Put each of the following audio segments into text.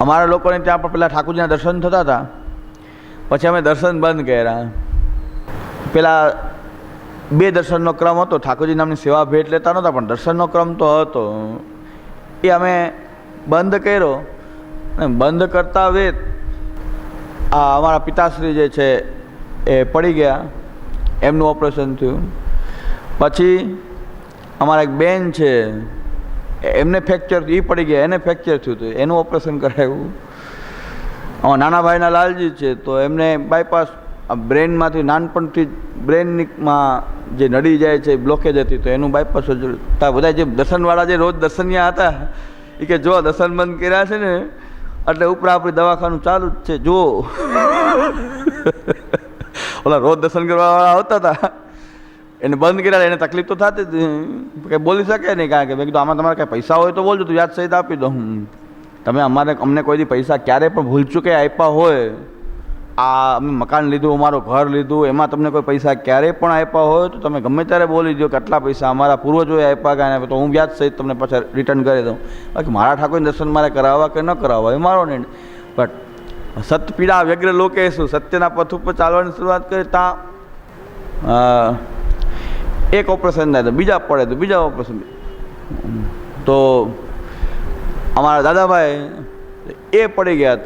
અમારા લોકોને ત્યાં પણ પેલા ઠાકોરજીના દર્શન થતા હતા. પછી અમે દર્શન બંધ કર્યા. પેલા બે દર્શનનો ક્રમ હતો. ઠાકોરજી નામની સેવા ભેટ લેતા નહોતા, પણ દર્શનનો ક્રમ તો હતો. એ અમે બંધ કર્યો. અને બંધ કરતા વેત આ અમારા પિતાશ્રી જે છે એ પડી ગયા. એમનું ઓપરેશન થયું. પછી અમારા એક બેન છે એમને ફ્રેક્ચર એ પડી ગયા, એને ફ્રેક્ચર થયું હતું. એનું ઓપરેશન કરાવ્યું આમાં નાના ભાઈના લાલજી છે, તો એમને બાયપાસ બ્રેનમાંથી નાનપણથી બ્રેનમાં જે નડી જાય છે બ્લોકેજ હતી, તો એનું બાયપાસ હતા બધા જે દર્શનવાળા જે રોજ દર્શનિયા હતા એ કે જો દર્શન બંધ કર્યા છે ને, એટલે ઉપર આપણી દવાખાનું ચાલુ જ છે જો ઓલા રોજ દર્શન કરવાવાળા આવતા હતા. એને બંધ કર્યા, એને તકલીફ તો થતી કંઈ બોલી શકે નહીં, કારણ કે મેં કીધું, આમાં તમારે કાંઈ પૈસા હોય તો બોલજો, તું યાદ સહિત આપી દઉં તમે અમારે, અમને કોઈ દી પૈસા ક્યારે પણ ભૂલ ચૂકે આપ્યા હોય, આ અમે મકાન લીધું, અમારું ઘર લીધું, એમાં તમને કોઈ પૈસા ક્યારેય પણ આપ્યા હોય, તો તમે ગમે ત્યારે બોલી દો કે આટલા પૈસા અમારા પૂર્વજોએ આપ્યા કાંઈ તો હું વ્યાજ સહિત તમને પાછા રિટર્ન કરી દઉં. બાકી મારા ઠાકોરને દર્શન મારે કરાવવા કે ન કરાવવા, એ મારો નિર્ણય. બટ સતપીડા વ્યગ્ર લોકે શું સત્યના પથ ઉપર ચાલવાની શરૂઆત કરી ત્યાં એક ઓપરેશન થાય તો બીજા પડે તો બીજા ઓપરેશન તો અમારા દાદાભાઈ એ પડી ગયા.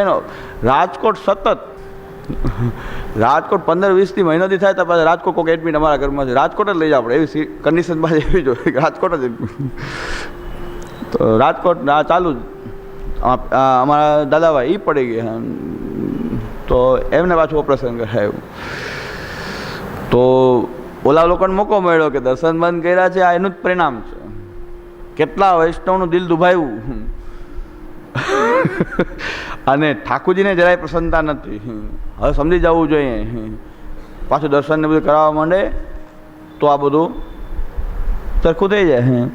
એનો રાજકોટ સતત, રાજકોટ પંદર વીસથી મહિનોથી થાય તો પાછા રાજકોટ કોઈક એડમિટ અમારા ઘરમાં છે. રાજકોટ જ લઈ જાવ આપણે. એવી કન્ડિશન પાછી એવી જોઈએ રાજકોટ જ તો રાજકોટ આ ચાલુ અમારા દાદાભાઈ એ પડી ગયા. તો એમને પાછું ઓપરેશન કરાયું. તો ઓલા લોકોને મોકો મળ્યો કે દર્શન બંધ કર્યા છે, આ એનું જ પરિણામ છે. કેટલા વૈષ્ણવનું દિલ દુભાયું અને ઠાકુરજીને જરાય પ્રસન્નતા નથી. હવે સમજી જવું જોઈએ. પાછું દર્શનને બધું કરાવવા માંડે, તો આ બધું સરખું થઈ જાય.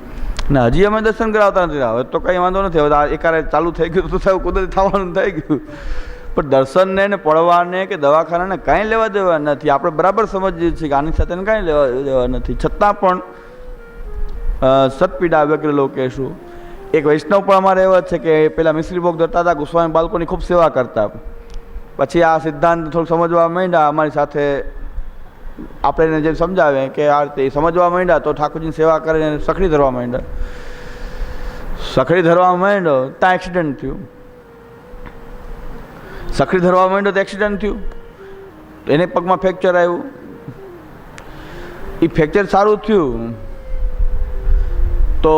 ને હજી અમે દર્શન કરાવતા નથી. હવે તો કંઈ વાંધો નથી. હવે એકારે ચાલુ થઈ ગયું તો થયું કુદરતી થવાનું થઈ ગયું. પણ દર્શનને ને પડવાને કે દવાખાનાને કાંઈ લેવા દેવા નથી. આપણે બરાબર સમજીએ છીએ કે આની સાથે કાંઈ લેવા દેવા નથી. છતાં પણ સતપીડા વ્યગ્ર લોકેશું. એક વૈષ્ણવ પણ અમારે એવા છે કે પેલા મિશ્રી ભોગ ધરતા હતા, ગુસ્વામી બાળકોની ખૂબ સેવા કરતા. પછી આ સિદ્ધાંત થોડુંક સમજવા માંડ્યા. અમારી સાથે આપણે એને જેમ સમજાવે કે આ રીતે સમજવા માંડ્યા તો ઠાકોરજીની સેવા કરીને સખડી ધરવા માંડ્યા. સખડી ધરવા માંડ્યો, ત્યાં એક્સિડન્ટ થયું. સખડી ધરવા માંડ્યો તો એક્સિડન્ટ થયું. એને પગમાં ફ્રેક્ચર આવ્યું. એ ફ્રેક્ચર સારું થયું. તો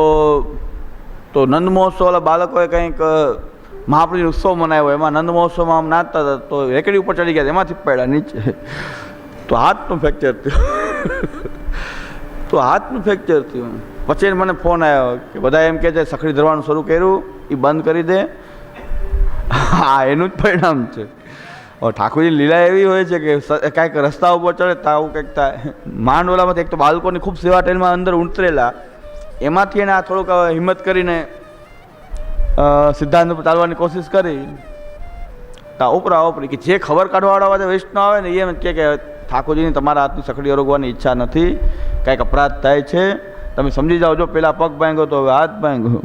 તો નંદ મહોત્સવવાળા બાળકોએ કંઈક મહાપ્રભુ ઉત્સવ મનાવ્યો. એમાં નંદ મહોત્સવમાં આમ નાચતા હતા, તો રેકડી ઉપર ચડી ગયા, એમાંથી પડ્યા નીચે. તો હાથનું ફ્રેક્ચર થયું. તો હાથનું ફ્રેક્ચર થયું. પછી મને ફોન આવ્યો કે બધા એમ કહે છે, સખડી ધરવાનું શરૂ કર્યું એ બંધ કરી દે. હા, એનું જ પરિણામ છે. હવે ઠાકોરજી લીલા એવી હોય છે કે કાંઈક રસ્તા ઉપર ચડે તાવું કંઈક થાય. માંડવલામાંથી એક તો બાળકોની ખૂબ સેવા ટ્રેનમાં અંદર ઉતરેલા. એમાંથી એને આ થોડુંક હિંમત કરીને સિદ્ધાંત ઉપર ચાલવાની કોશિશ કરી. તા ઉપરા ઉપરી કે જે ખબર કાઢવાવાળા વૈષ્ણવ આવે ને એમ કે ઠાકોરજીની તમારા હાથની સખડી અરોગવાની ઈચ્છા નથી. કાંઈક અપરાધ થાય છે. તમે સમજી જાઓ, જો પહેલાં પગ ભાંગ્યો તો હવે હાથ ભાંગ્યો.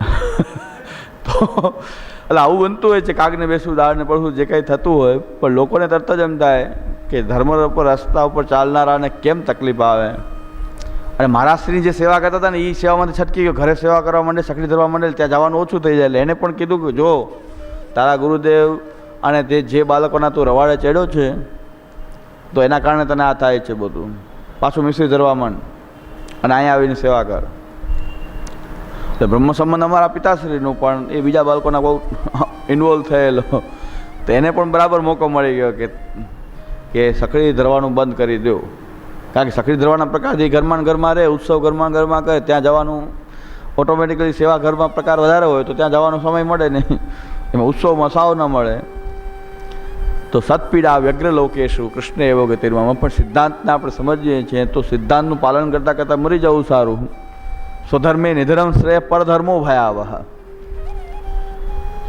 તો એટલે આવું બનતું હોય છે કાગને બેસવું દાળને પડવું જે કંઈ થતું હોય. પણ લોકોને તરત જ એમ થાય કે ધર્મ ઉપર, રસ્તા ઉપર ચાલનારાને કેમ તકલીફ આવે? અને મહારાષ્ટ્રની જે સેવા કરતા હતા ને એ સેવામાંથી છટકી ગયો. ઘરે સેવા કરવા માંડે સકડી ધરવા માંડે, ત્યાં જવાનું ઓછું થઈ જાય. એને પણ કીધું કે, જો, તારા ગુરુદેવ અને તે જે બાળકોના તું રવાડે ચડ્યો છે, તો એના કારણે તને આ થાય છે બધું. પાછું મિશ્રી ધરવા માંડ અને અહીંયા આવીને સેવા કર. તો બ્રહ્મ સંબંધ અમારા પિતાશ્રીનું, પણ એ બીજા બાળકોના બહુ ઇન્વોલ્વ થયેલો. તો એને પણ બરાબર મોકો મળી ગયો કે કે સખડી ધરવાનું બંધ કરી દો કારણ કે સખડી ધરવાના પ્રકારથી ઘરમાં ઘરમાં રહે, ઉત્સવ ઘરમાં ઘરમાં કરે, ત્યાં જવાનું ઓટોમેટિકલી સેવા ઘરમાં પ્રકાર વધારે હોય, તો ત્યાં જવાનો સમય મળે નહીં. એમાં ઉત્સવમાં સાવ ન મળે. તો સતપીડા વ્યગ્ર લોકેશું, કૃષ્ણ એવો ગતિર્માં. પણ સિદ્ધાંતને આપણે સમજીએ છીએ, તો સિદ્ધાંતનું પાલન કરતાં કરતાં મરી જવું સારું. સ્વધર્મે નિધર્મ શ્રેય પરધર્મો ભયાવહ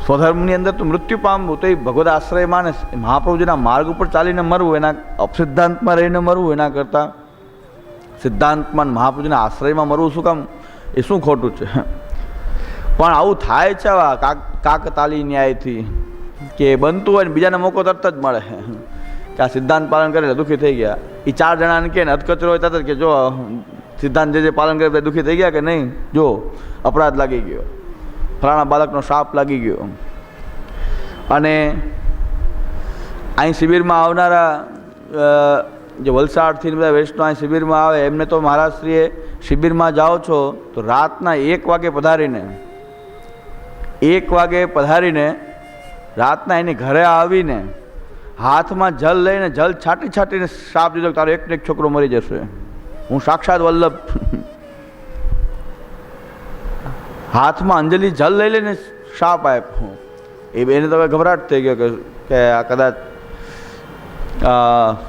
સ્વધર્મની અંદર તો મૃત્યુ પામવું તો એ ભગવદ આશ્રય માણસ મહાપ્રભુજીના માર્ગ ઉપર ચાલીને મરવું એના અપસિદ્ધાંતમાં રહીને મરવું એના કરતાં સિદ્ધાંતમાં મહાપ્રભુજીના આશ્રયમાં મરવું શું કામ એ શું ખોટું છે પણ આવું થાય છે આવા કાક કાકતાલી ન્યાયથી કે બનતું હોય ને બીજાને મોકો તરત જ મળે કે આ સિદ્ધાંત પાલન કરીને દુઃખી થઈ ગયા એ ચાર જણાને કે અધકચરો હોય તરત કે જો સિદ્ધાંત જે જે પાલન કરે તે દુઃખી થઈ ગયા કે નહીં? જો, અપરાધ લાગી ગયો. ફલાણા બાળકનો શાપ લાગી ગયો. અને અહીં શિબિરમાં આવનારા જે વલસાડથી બધા વૈષ્ણવ અહીં શિબિરમાં આવે, એમને તો મહારાજશ્રીએ શિબિરમાં જાઓ છો, તો રાતના એક વાગે પધારીને, એક વાગે પધારીને રાતના એની ઘરે આવીને હાથમાં જલ લઈને જલ છાંટી છાંટીને શાપ દીધો તારો એક ને એક છોકરો મરી જશે. હું સાક્ષાત વલ્લભ. હાથમાં અંજલિ જલ લઈ લઈને શાપ આપ્યો. એ બેને તમે ગભરાટ થઈ ગયો કે આ કદાચ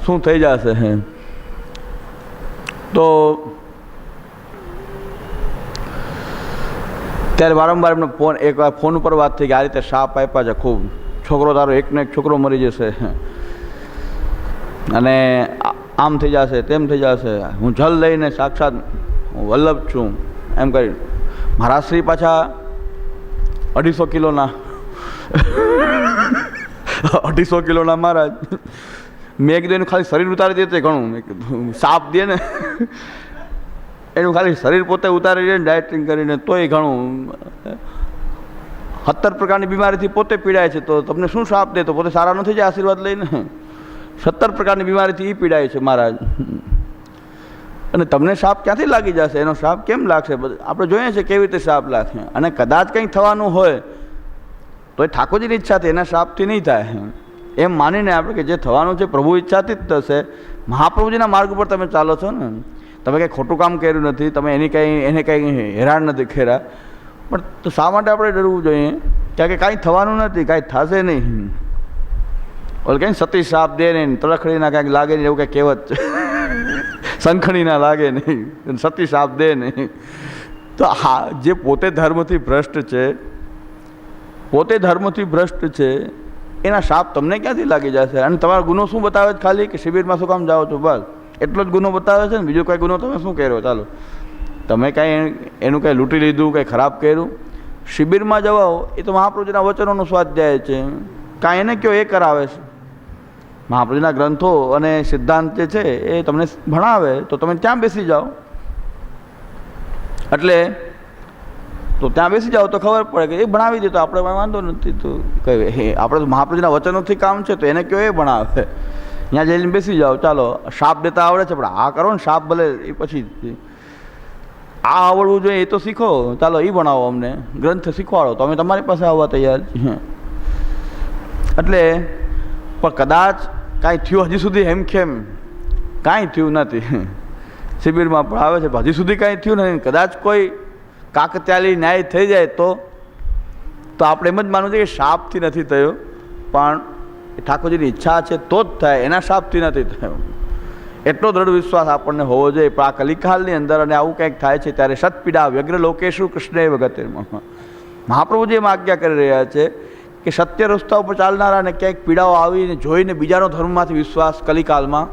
શું થઈ જશે હે. તો ત્યારે વારંવાર એમને ફોન, એકવાર ફોન ઉપર વાત થઈ કે આ રીતે શાપ આપ્યા છે, ખૂબ છોકરો તારો એક ને એક છોકરો મરી જશે અને આમ થઈ જશે, તેમ થઈ જશે. હું જલ લઈને સાક્ષાત હું વલ્લભ છું. એમ કરી મારા શ્રી પાછા અઢીસો કિલોના અઢીસો કિલોના મહારાજ. મેં કીધું એનું ખાલી શરીર ઉતારી દે તે ઘણું. મેં સાપ દે ને. એનું ખાલી શરીર પોતે ઉતારી દે ને ડાયટિંગ કરીને તોય ઘણું. સત્તર પ્રકારની બીમારીથી પોતે પીડાય છે. તો તમને શું સાપ દે? તો પોતે સારા નથી જાય આશીર્વાદ લઈને. સત્તર પ્રકારની બીમારીથી એ પીડાય છે મહારાજ. અને તમને શાપ ક્યાંથી લાગી જશે? એનો શાપ કેમ લાગશે? આપણે જોઈએ છે કેવી રીતે શાપ લાગશે અને કદાચ કંઈક થવાનું હોય તો એ ઠાકોરજીની ઈચ્છાથી એના શાપથી નહીં થાય. એમ માનીને આપણે કે જે થવાનું છે, પ્રભુ ઈચ્છાથી જ થશે. મહાપ્રભુજીના માર્ગ ઉપર તમે ચાલો છો ને. તમે કંઈ ખોટું કામ કર્યું નથી. તમે એની કંઈ, એને કંઈ હેરાન નથી ખેરા પણ તો શા માટે આપણે ડરવું જોઈએ? કારણ કે કાંઈ થવાનું નથી, કાંઈ થશે નહીં. ઓલે કંઈ સતી સાપ દે ને તળખડીના કાંઈક લાગે ને એવું કંઈ કહેવત છે. સંખણી ના લાગે નહીં સતી સાપ દે નહીં. તો હા, જે પોતે ધર્મથી ભ્રષ્ટ છે, પોતે ધર્મથી ભ્રષ્ટ છે, એના સાપ તમને ક્યાંથી લાગી જશે? અને તમારો ગુનો શું બતાવે છે ખાલી? કે શિબિરમાં શું કામ જાઓ છો? બસ. એટલો જ ગુનો બતાવે છે ને? બીજો કાંઈ ગુનો તમે શું કર્યો? ચાલો. તમે કાંઈ એનું કાંઈ લૂંટી લીધું, કાંઈ ખરાબ કર્યું? શિબિરમાં જવાઓ, એ તો મહાપ્રભુજીના વચનોનો સ્વાધ્યાય છે. કાંઈ એને કયો એ કરાવે છે? મહાપ્રભુજીના ગ્રંથો અને સિદ્ધાંત જે છે એ તમને ભણાવે, તો તમે ત્યાં બેસી જાઓ. એટલે તો ત્યાં બેસી જાઓ તો ખબર પડે કે એ ભણાવી દે, તો આપણે વાંધો નથી. તો કહે હે, આપણે મહાપ્રભુજીના વચનોથી કામ છે, તો એને કયો એ ભણાવે. ત્યાં જઈને બેસી જાઓ, ચાલો, શાપ દેતા આવડે છે, પણ આ કરો ને, શાપ ભલે એ પછી આ આવડવું જોઈએ, એ તો શીખો. ચાલો એ ભણાવો અમને, ગ્રંથ શીખવાડો, તો અમે તમારી પાસે આવવા તૈયાર છીએ. એટલે, પણ કદાચ કાંઈ થયું હજી સુધી એમ કેમ? કાંઈ થયું નથી. શિબિરમાં પણ આવે છે હજી સુધી કાંઈ થયું નથી. કદાચ કોઈ કાકત્યાલી ન્યાય થઈ જાય તો તો આપણે એમ જ માનવું છે કે શાપથી નથી થયો. પણ ઠાકોરજીની ઈચ્છા છે તો જ થાય, એના શાપથી નથી થયો. એટલો દ્રઢ વિશ્વાસ આપણને હોવો જોઈએ. પણ આ કલિકાલની અંદર અને આવું કંઈક થાય છે, ત્યારે સતપીડા વ્યગ્ર લોકેશુ કૃષ્ણ એ વગતેમાં મહાપ્રભુજી એમ આજ્ઞા કરી રહ્યા છે કે સત્ય રસ્તા ઉપર ચાલનારાને ક્યાંક પીડાઓ આવીને જોઈને બીજાનો ધર્મમાંથી વિશ્વાસ કલિકાલમાં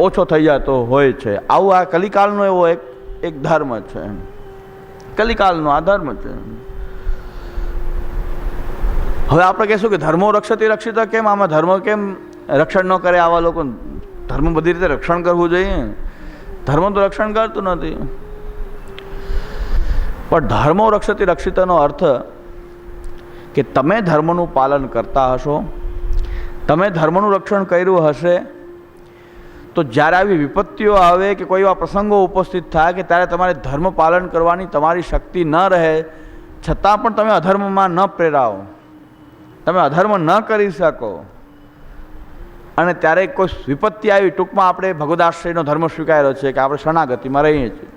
ઓછો થઈ જતો હોય છે. આવું આ કલિકાલનો એવો એક એક ધર્મ છે. કલિકાલનો આ ધર્મ છે. હવે આપણે કહેશું કે ધર્મો રક્ષતી રક્ષિત કેમ? આમાં ધર્મ કેમ રક્ષણ ન કરે? આવા લોકો ધર્મ બધી રીતે રક્ષણ કરવું જોઈએ. ધર્મ તો રક્ષણ કરતું નથી. પણ ધર્મો રક્ષતી રક્ષિતનો અર્થ કે તમે ધર્મનું પાલન કરતા હશો, તમે ધર્મનું રક્ષણ કર્યું હશે, તો જ્યારે આવી વિપત્તિઓ આવે કે કોઈ એવા પ્રસંગો ઉપસ્થિત થાય કે ત્યારે તમારે ધર્મ પાલન કરવાની તમારી શક્તિ ન રહે, છતાં પણ તમે અધર્મમાં ન પ્રેરાઓ તમે અધર્મ ન કરી શકો. અને ત્યારે કોઈ વિપત્તિ આવી ટૂંકમાં આપણે ભગવદાશ્રયનો ધર્મ સ્વીકાર્યો છે કે આપણે શરણાગતિમાં રહીએ છીએ.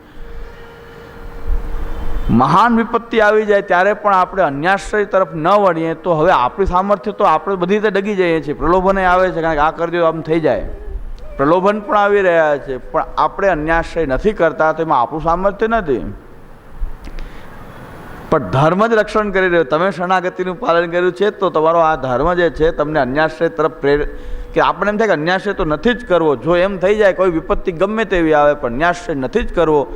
મહાન વિપત્તિ આવી જાય ત્યારે પણ આપણે અન્યાશ્રય તરફ ન વળીએ, તો હવે આપણી સામર્થ્ય તો આપણે બધી રીતે ડગી જઈએ છીએ. પ્રલોભને આવે છે કારણ કે આ કરી દો આમ થઈ જાય. પ્રલોભન પણ આવી રહ્યા છે, પણ આપણે અન્યાશ્રય નથી કરતા, તો એમાં આપણું સામર્થ્ય નથી. પણ ધર્મ જ રક્ષણ કરી રહ્યો. તમે શરણાગતિનું પાલન કર્યું છે, તો તમારો આ ધર્મ જે છે, તમને અન્યાશ્રય તરફ પ્રેર, કે આપણે એમ થાય કે અન્યાશ્રય તો નથી જ કરવો. જો એમ થઈ જાય, કોઈ વિપત્તિ ગમે તેવી આવે, પણ અન્યાશ્રય નથી જ કરવો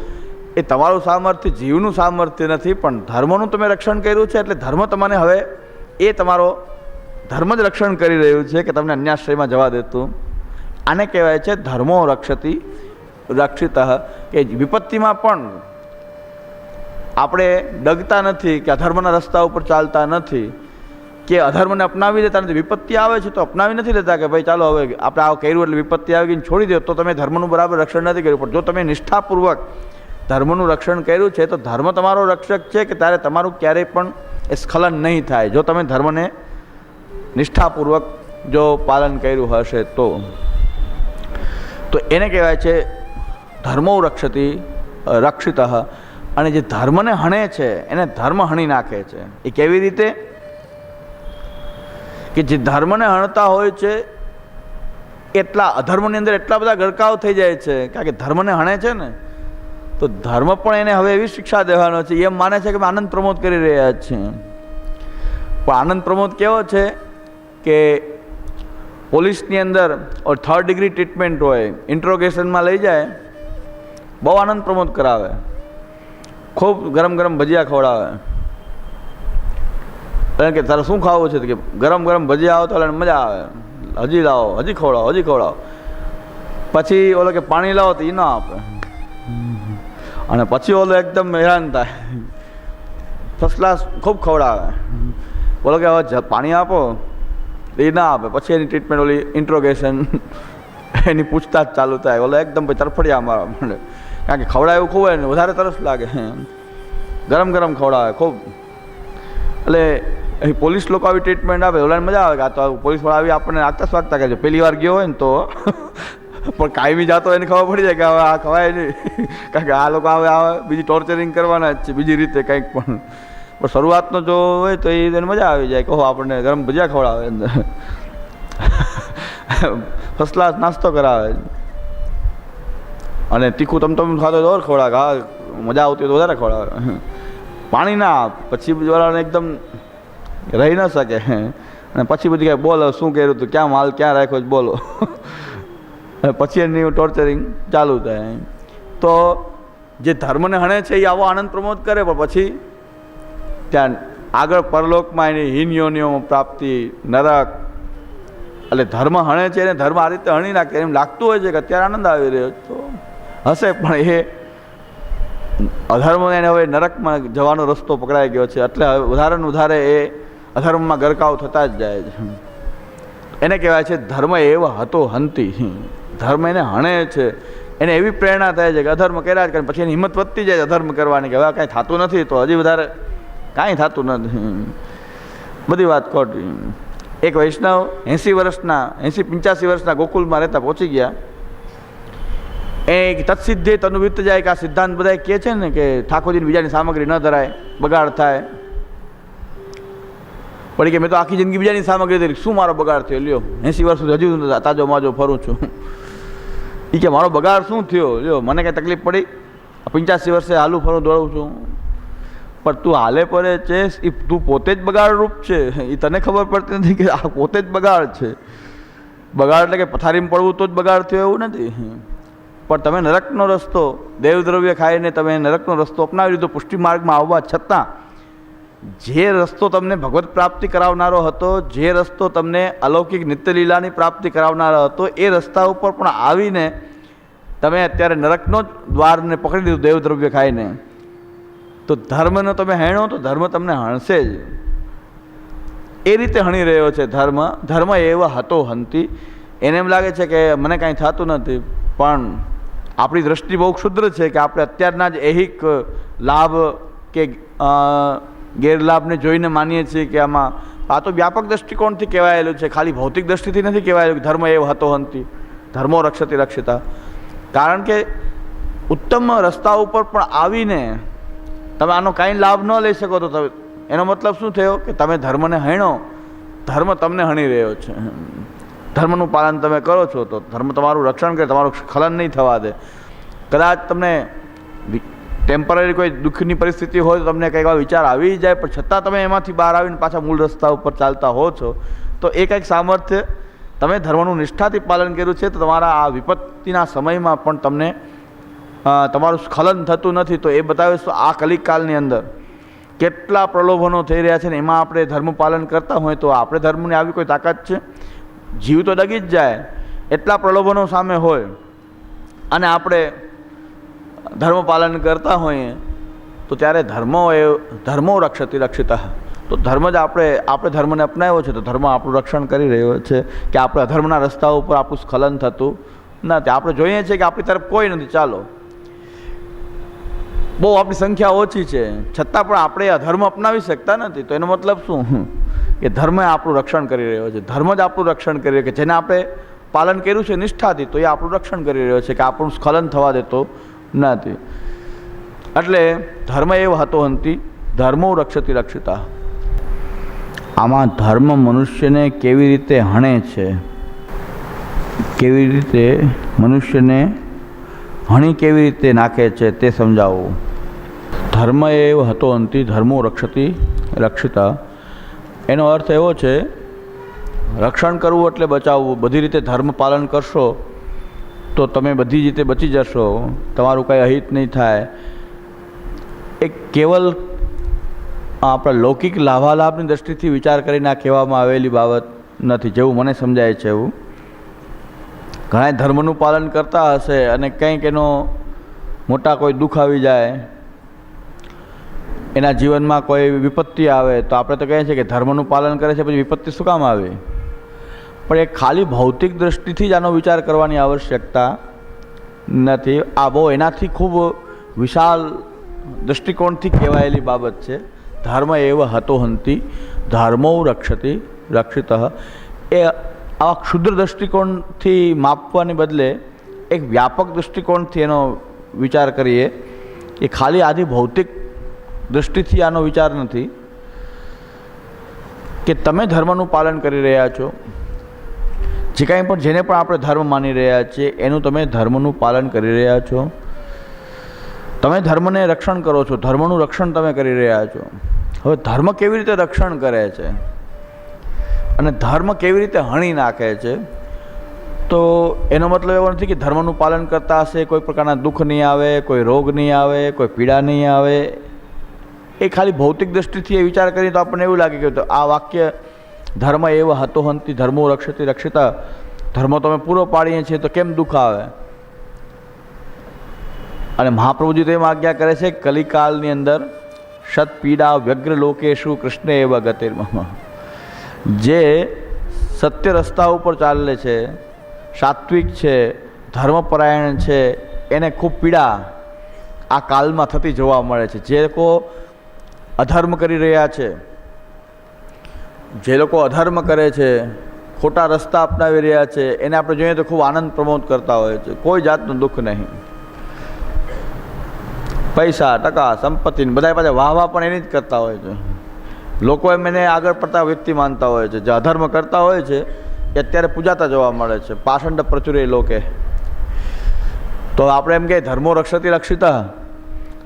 એ તમારું સામર્થ્ય, જીવનું સામર્થ્ય નથી, પણ ધર્મનું તમે રક્ષણ કર્યું છે, એટલે ધર્મ તમને હવે એ તમારો ધર્મ જ રક્ષણ કરી રહ્યું છે કે તમને અન્યાશ્રયમાં જવા દેતું. આને કહેવાય છે ધર્મો રક્ષતી, રક્ષિત. કે વિપત્તિમાં પણ આપણે ડગતા નથી કે અધર્મના રસ્તા ઉપર ચાલતા નથી. કે અધર્મને અપનાવી દેતા નથી. વિપત્તિ આવે છે તો અપનાવી નથી લેતા કે ભાઈ ચાલો હવે આપણે આ કર્યું એટલે વિપત્તિ આવી ગઈ છોડી દો. તો તમે ધર્મનું બરાબર રક્ષણ નથી કર્યું. પણ જો તમે નિષ્ઠાપૂર્વક ધર્મનું રક્ષણ કર્યું છે, તો ધર્મ તમારો રક્ષક છે કે ત્યારે તમારું ક્યારેય પણ એ સ્ખલન નહીં થાય. જો તમે ધર્મને નિષ્ઠાપૂર્વક જો પાલન કર્યું હશે તો. તો એને કહેવાય છે, ધર્મો રક્ષતી રક્ષિત. અને જે ધર્મને હણે છે, એને ધર્મ હણી નાખે છે. એ કેવી રીતે? કે જે ધર્મને હણતા હોય છે, એટલા અધર્મની અંદર એટલા બધા ગરકાવ થઈ જાય છે. કારણ કે ધર્મને હણે છે ને તો ધર્મ પણ એને હવે એવી શિક્ષા દેવાનો છે, એમ માને છે કે આનંદ પ્રમોદ કરી રહ્યા છીએ. પણ આનંદ પ્રમોદ કેવો છે કે પોલીસની અંદર ઓર થર્ડ ડિગ્રી ટ્રીટમેન્ટ હોય ઇન્ટ્રોગેશનમાં લઈ જાય, બહુ આનંદ પ્રમોદ કરાવે. ખૂબ ગરમ ગરમ ભજીયા ખવડાવે. કારણ કે તારે શું ખાવું છે કે ગરમ ગરમ ભજીયા આવો તો એને મજા આવે. હજી લાવો, હજી ખવડાવો હજી ખવડાવો. પછી ઓલો કે પાણી લાવો તો એ ના આપે. અને પછી ઓલો એકદમ હેરાન થાય. ફર્સ્ટ ક્લાસ ખૂબ ખવડાવે. બોલો કે હવે પાણી આપો. એ ના આપે. પછી એની ટ્રીટમેન્ટ ઓલી ઇન્ટ્રોગેશન એની પૂછતાછ ચાલુ થાય. ઓલો એકદમ પછી તરફડિયા મારવા માંડે કારણ કે ખવડાવે એવું હોય ને વધારે તરસ લાગે. ગરમ ગરમ ખવડાવે ખૂબ. એટલે અહીં પોલીસ લોકો આવી ટ્રીટમેન્ટ આપે. ઓલાને મજા આવે કે આ તો પોલીસવાળા આવી આપણને આગતા સ્વાગતા કરે છે. પહેલી વાર ગયો હોય ને તો. પણ કાયમી જાતો એને ખબર પડી જાય કે હવે આ ખવાય નહીં. કારણ કે આ લોકો આવે આવે બીજી ટોર્ચરિંગ કરવાના જ છે, બીજી રીતે કંઈક પણ. પણ શરૂઆતનો જો હોય તો એ મજા આવી જાય કે આપણને ગરમ ભજીયા ખવડાવે અંદર ફર્સ્ટ ક્લાસ નાસ્તો કરાવે અને તીખું તમતમ તમ ખાતો તો ખવડાવે હા, મજા આવતી હોય તો વધારે ખવડાવે. પાણી ના પછી વાળાને એકદમ રહી ન શકે. અને પછી બધી કાંઈ બોલો, શું કર્યું હતું ક્યાં માલ ક્યાં રાખ્યો બોલો. પછી એની ટોર્ચરિંગ ચાલુ થાય તો જે ધર્મને હણે છે એ આવો આનંદ પ્રમોદ કરે, પણ પછી ત્યાં આગળ પરલોકમાં એની હીન યોનિઓમાં પ્રાપ્તિ, નરક, એટલે ધર્મ હણે છે એને ધર્મ આ રીતે હણી નાખે, એમ લાગતું હોય છે કે અત્યારે આનંદ આવી રહ્યો તો હશે, પણ એ અધર્મ એને હવે નરકમાં જવાનો રસ્તો પકડાઈ ગયો છે. એટલે વધારે ને વધારે એ અધર્મમાં ગરકાવ થતા જ જાય છે. એને કહેવાય છે ધર્મ એવ હતો હંતી. ધર્મ એને હણે છે. એને એવી પ્રેરણા થાય છે કે અધર્મ કર્યા જ કરે, પછી એની હિંમત વધતી જાય અધર્મ કરવાની કે હવે કાંઈ થતું નથી તો હજી વધારે કાંઈ થતું નથી. બધી વાત ખોટી. એક વૈષ્ણવ એંસી વર્ષના, એંસી પંચ્યાસી વર્ષના ગોકુલમાં રહેતા પહોંચી ગયા. એ તત્સિદ્ધિ તનુવિત જાય કે આ સિદ્ધાંત બધા કહે છે ને કે ઠાકોરજીની બીજાની સામગ્રી ન ધરાય, બગાડ થાય. પડી કે મેં તો આખી જિંદગી બીજાની સામગ્રી ધરી. શું મારો બગાડ થયો? લ્યો, એંસી વર્ષ સુધી હજુ તાજો માજો ફરું છું. એ કે મારો બગાડ શું થયો? જો મને કંઈ તકલીફ પડી? પંચ્યાસી વર્ષે હાલું ફરું દોડું છું. પણ તું હાલે પડે છે એ તું પોતે જ બગાડરૂપ છે. એ તને ખબર પડતી નથી કે આ પોતે જ બગાડ છે. બગાડ એટલે કે પથારીમાં પડવું તો જ બગાડ થયો એવું નથી. પણ તમે નરકનો રસ્તો, દેવદ્રવ્ય ખાઈને તમે નરકનો રસ્તો અપનાવી લીધો પુષ્ટિ માર્ગમાં આવવા છતાં જે રસ્તો તમને ભગવત પ્રાપ્તિ કરાવનારો હતો, જે રસ્તો તમને અલૌકિક નિત્યલીલાની પ્રાપ્તિ કરાવનારો હતો, એ રસ્તા ઉપર પણ આવીને તમે અત્યારે નરકનો જ દ્વારને પકડી લીધું, દેવદ્રવ્ય ખાઈને. તો ધર્મનો તમે હેણો, તો ધર્મ તમને હણશે જ. એ રીતે હણી રહ્યો છે ધર્મ. ધર્મ એવો હતો હંતી. એને એમ લાગે છે કે મને કાંઈ થતું નથી, પણ આપણી દૃષ્ટિ બહુ ક્ષુદ્ર છે કે આપણે અત્યારના જ એહિક લાભ કે ગેરલાભને જોઈને માનીએ છીએ કે આમાં આ તો વ્યાપક દૃષ્ટિકોણથી કહેવાયેલું છે, ખાલી ભૌતિક દૃષ્ટિથી નથી કહેવાયેલું કે ધર્મ એવો હતો હંતી, ધર્મો રક્ષતી રક્ષિતા. કારણ કે ઉત્તમ રસ્તા ઉપર પણ આવીને તમે આનો કાંઈ લાભ ન લઈ શકો તો તમે, એનો મતલબ શું થયો? કે તમે ધર્મને હણો, ધર્મ તમને હણી રહ્યો છે. ધર્મનું પાલન તમે કરો છો તો ધર્મ તમારું રક્ષણ કરે, તમારું ખલન નહીં થવા દે. કદાચ તમને ટેમ્પરરી કોઈ દુઃખની પરિસ્થિતિ હોય તો તમને કંઈક વિચાર આવી જાય, પણ છતાં તમે એમાંથી બહાર આવીને પાછા મૂળ રસ્તા ઉપર ચાલતા હો છો, તો એ કંઈક સામર્થ્ય તમે ધર્મનું નિષ્ઠાથી પાલન કર્યું છે, તો તમારા આ વિપત્તિના સમયમાં પણ તમને તમારું સ્ખલન થતું નથી, તો એ બતાવે છે આ કલિકાલની અંદર કેટલા પ્રલોભનો થઈ રહ્યા છે ને એમાં આપણે ધર્મ પાલન કરતા હોય તો આપણે ધર્મની આવી કોઈ તાકાત છે? જીવ તો ડગી જ જાય, એટલા પ્રલોભનો સામે હોય, અને આપણે ધર્મ પાલન કરતા હોઈએ, તો ત્યારે ધર્મો એ, ધર્મો રક્ષતી રક્ષિતા. તો ધર્મ જ આપણે આપણે ધર્મને અપનાવ્યો છે, તો ધર્મ આપણું રક્ષણ કરી રહ્યો છે કે આપણે અધર્મના રસ્તા ઉપર આપણું સ્ખલન થતું. નથી આપણે જોઈએ છીએ કે આપણી તરફ કોઈ નથી. ચાલો. બહુ આપણી સંખ્યા ઓછી છે. છતાં પણ આપણે અધર્મ અપનાવી શકતા નથી. તો એનો મતલબ શું? કે ધર્મ આપણું રક્ષણ કરી રહ્યો છે. ધર્મ જ આપણું રક્ષણ કરી રહ્યો કે જેને આપણે પાલન કર્યું છે નિષ્ઠાથી, તો એ આપણું રક્ષણ કરી રહ્યો છે કે આપણું સ્ખલન થવા દેતો નથી એટલે ધર્મ એવ હતો હંતી, ધર્મો રક્ષતી રક્ષિતા. આમાં ધર્મ મનુષ્યને કેવી રીતે હણે છે? કેવી રીતે મનુષ્યને હણી કેવી રીતે નાખે છે તે સમજાવવું ધર્મ એવ હતો અંતિ ધર્મો રક્ષતી રક્ષિતા. એનો અર્થ એવો છે, રક્ષણ કરવું એટલે બચાવવું. બધી રીતે ધર્મ પાલન કરશો તો તમે બધી રીતે બચી જશો. તમારું કંઈ અહિત નહીં થાય. એક કેવલ આપણા લૌકિક લાભાલાભની દૃષ્ટિથી વિચાર કરીને આ કહેવામાં આવેલી બાબત નથી, જેવું મને સમજાય છે એવું. ઘણા ધર્મનું પાલન કરતા હશે અને કંઈક એનો મોટા કોઈ દુઃખ આવી જાય, એના જીવનમાં કોઈ વિપત્તિ આવે, તો આપણે તો કહીએ છીએ કે ધર્મનું પાલન કરે છે, પછી વિપત્તિ શું કામ આવે? પણ એ ખાલી ભૌતિક દ્રષ્ટિથી જ આનો વિચાર કરવાની આવશ્યકતા નથી. આ બહુ એનાથી ખૂબ વિશાળ દૃષ્ટિકોણથી કહેવાયેલી બાબત છે. ધર્મ એવ હતો હંતી, ધર્મો રક્ષતી, રક્ષિત. એ આવા ક્ષુદ્ર દૃષ્ટિકોણથી માપવાને બદલે એક વ્યાપક દૃષ્ટિકોણથી એનો વિચાર કરીએ, એ ખાલી આદિ ભૌતિક દૃષ્ટિથી આનો વિચાર નથી કે તમે ધર્મનું પાલન કરી રહ્યા છો. જે કાંઈ પણ જેને પણ આપણે ધર્મ માની રહ્યા છીએ, એનું તમે ધર્મનું પાલન કરી રહ્યા છો. તમે ધર્મને રક્ષણ કરો છો, ધર્મનું રક્ષણ તમે કરી રહ્યા છો. હવે ધર્મ કેવી રીતે રક્ષણ કરે છે? અને ધર્મ કેવી રીતે હણી નાખે છે? તો એનો મતલબ એવો નથી કે ધર્મનું પાલન કરતા હશે, કોઈ પ્રકારના દુઃખ નહીં આવે, કોઈ રોગ નહીં આવે, કોઈ પીડા નહીં આવે. એ ખાલી ભૌતિક દૃષ્ટિથી એ વિચાર કરીએ તો આપણને એવું લાગે કે આ વાક્ય ધર્મ એવો હતો હંતી, ધર્મો રક્ષતી, રક્ષિતા. ધર્મ તો અમે પૂરો પાડીએ છીએ, તો કેમ દુઃખ આવે? અને મહાપ્રભુજી તો એમ આજ્ઞા કરે છે, કલિકાલની અંદર સત પીડા વ્યગ્ર લોકેશુ કૃષ્ણ એવા ગતિર્મમ જે સત્ય રસ્તા ઉપર ચાલે છે, સાત્વિક છે, ધર્મપરાયણ છે, એને ખૂબ પીડા આ કાલમાં થતી જોવા મળે છે. જે લોકો અધર્મ કરી રહ્યા છે જે લોકો અધર્મ કરે છે, ખોટા રસ્તા અપનાવી રહ્યા છે, એને આપણે જોઈએ તો ખૂબ આનંદ પ્રમોદ કરતા હોય છે. કોઈ જાતનું દુઃખ નહીં. પૈસા, ટકા, સંપત્તિ બધા પાસે વાહ વાહ પણ એની જ કરતા હોય છે. લોકો એમ એને આગળ પડતા વ્યક્તિ માનતા હોય છે. જે અધર્મ કરતા હોય છે, એ અત્યારે પૂજાતા જોવા મળે છે. પાષંડ પ્રચુરે લોકે. તો આપણે એમ કહીએ, ધર્મો રક્ષતી રક્ષિતા.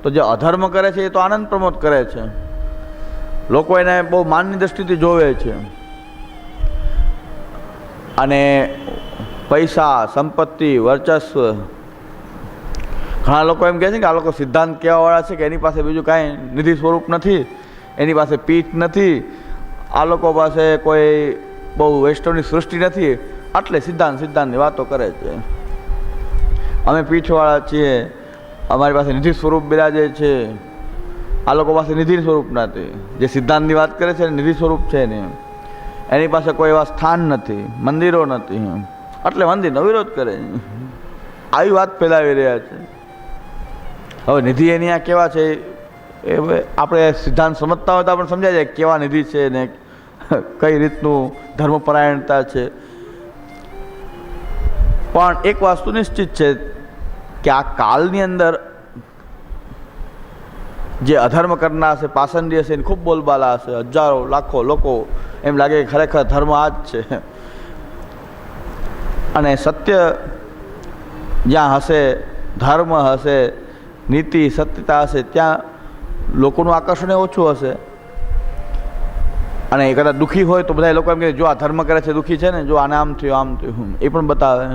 તો જે અધર્મ કરે છે, એ તો આનંદ પ્રમોદ કરે છે. લોકો એને બહુ માનની દ્રષ્ટિથી જોવે છે. અને પૈસા, સંપત્તિ, વર્ચસ્વ. ઘણા લોકો એમ કહે છે કે આ લોકો સિદ્ધાંત કહેવાવાળા છે કે એની પાસે બીજું કાંઈ નિધિ સ્વરૂપ નથી, એની પાસે પીઠ નથી. આ લોકો પાસે કોઈ બહુ વૈષ્ણવની સૃષ્ટિ નથી, આટલે સિદ્ધાંત સિદ્ધાંતની વાતો કરે છે. અમે પીઠવાળા છીએ, અમારી પાસે નિધિ સ્વરૂપ બિરાજે છે. આ લોકો પાસે નિધિ સ્વરૂપ નથી. જે સિદ્ધાંતની વાત કરે છે એ નિધિ સ્વરૂપ છે ને એની પાસે કોઈ એવા સ્થાન નથી, મંદિરો નથી એટલે મંદિરનો વિરોધ કરે. આવી વાત ફેલાવી રહ્યા છે. હવે નિધિ એની આ કેવા છે? એ આપણે સિદ્ધાંત સમજતા હોય તો આપણે સમજાય જાય કેવા નિધિ છે ને કઈ રીતનું ધર્મપરાયણતા છે. પણ એક વસ્તુ નિશ્ચિત છે કે આ કાલની અંદર જે અધર્મ કરનાર હશે પાસંદી હશે, એને ખૂબ બોલબાલા હશે, હજારો, લાખો લોકો એમ લાગે કે ખરેખર ધર્મ આ જ છે. અને સત્ય જ્યાં હશે, ધર્મ હશે, નીતિ, સત્યતા હશે, ત્યાં લોકોનું આકર્ષણ ઓછું હશે. અને એ કદાચ દુઃખી હોય તો બધા લોકો એમ કે જો આ ધર્મ કરે છે, દુઃખી છે ને? જો આને આમ થયું આમ થયું. એ પણ બતાવે.